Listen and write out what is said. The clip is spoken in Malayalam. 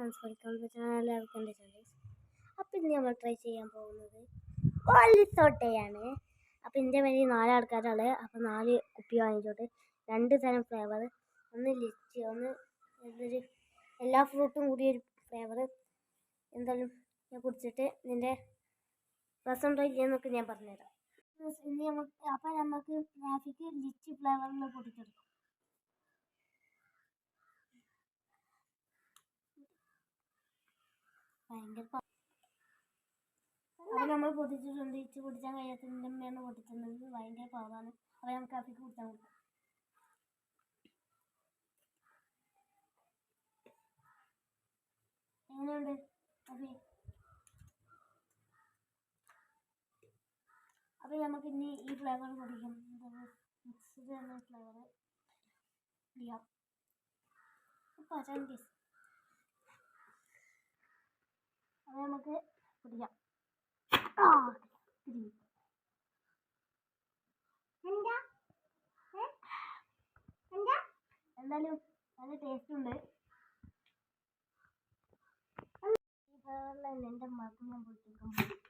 ഫ്രണ്ട്സ് വെൽക്കം ടു ചാനൽ എന്റെ ചാനൽസ് അപ്പം ഇന്ന് നമ്മൾ ട്രൈ ചെയ്യാൻ പോകുന്നത് ഓലിത്തോട്ടയാണ്. അപ്പം ഇതിന്റെ വേണ്ടി നാല് ആൾക്കാരാണ്. അപ്പം നാല് കുപ്പി വാങ്ങിച്ചോട്ട് രണ്ട് തരം ഫ്ലേവർ ഒന്ന് ലിച്ചി ഒന്ന് എല്ലാ ഫ്രൂട്ടും കൂടിയ ഒരു ഫ്ലേവർ എന്തായാലും ഞാൻ കുടിച്ചിട്ട് ഇതിന്റെ രസം ട്രൈ ചെയ്യുന്നൊക്കെ ഞാൻ പറഞ്ഞുതരാം. ഇനി നമുക്ക് അപ്പം നമുക്ക് ട്രാഫിക്ക് ലിച്ചി ഫ്ലേവറിൽ പൊട്ടിച്ചെടുക്കാം ഭയങ്കര അപ്പോൾ നമ്മൾ പൊട്ടിച്ചിട്ടുണ്ട് ഇച്ച് പൊട്ടിച്ചാൻ കഴിയാത്തതിന്റെ അമ്മയാണ് പൊട്ടിച്ചിട്ടുള്ളത് ഭയങ്കര പാവാണ് അപ്പോൾ നമുക്ക് കാപ്പിക്ക് കുടിച്ചാൽ കൊടുക്കാം എങ്ങനെയുണ്ട്? അഭി? അപ്പോൾ നമുക്ക് ഇനി ഈ ഫ്ലേവർ പൊടിക്കാം. മിക്സ്ഡ് എന്ന ഫ്ലേവർ ചെയ്യാം പച്ചാൻ പീസ് അത് നമുക്ക് പിടിക്കാം. എന്തായാലും നല്ല ടേസ്റ്റ് ഉണ്ട്. എന്റെ ഞാൻ പൊട്ടിക്കും